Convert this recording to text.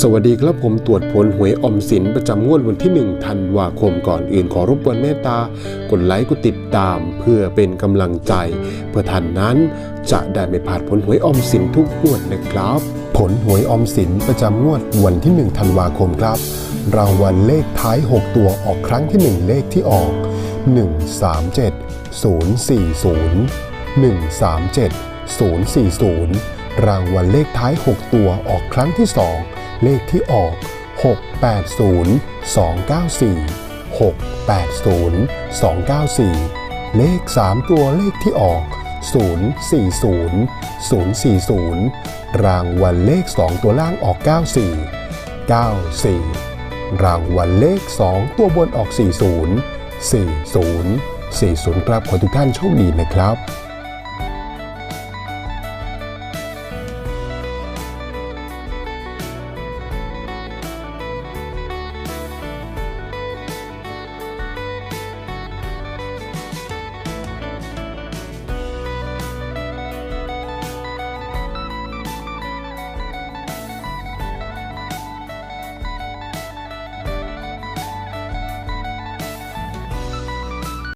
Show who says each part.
Speaker 1: สวัสดีครับผมตรวจผลหวยอมสินประจำงวดวันที่ 1 ธันวาคมก่อนอื่นขอรบกวนเมตตากดไลค์กดติดตาม เพื่อเป็นกำลังใจ เพื่อท่านนั้นจะได้ไม่พลาดผลหวยอมสินทุกงวดนะครับ ผลหวยออมสินประจำงวดวันที่ 1 ธันวาคมครับ รางวัลเลขท้าย 6 ตัวออกครั้งที่ 1 เลขที่ออก 137 040 137 040 รางวัลเลขท้าย 6 ตัวออกครั้งที่ 2 เลขที่ออก 680 294 680 294 เลข 3 ตัวเลขที่ออก 040 040 รางวัลเลข 2 ตัวล่างออก 94 94 รางวัลเลข 2 ตัวบนออก 40 40 40 ครับขอทุกท่านโชคดีนะครับ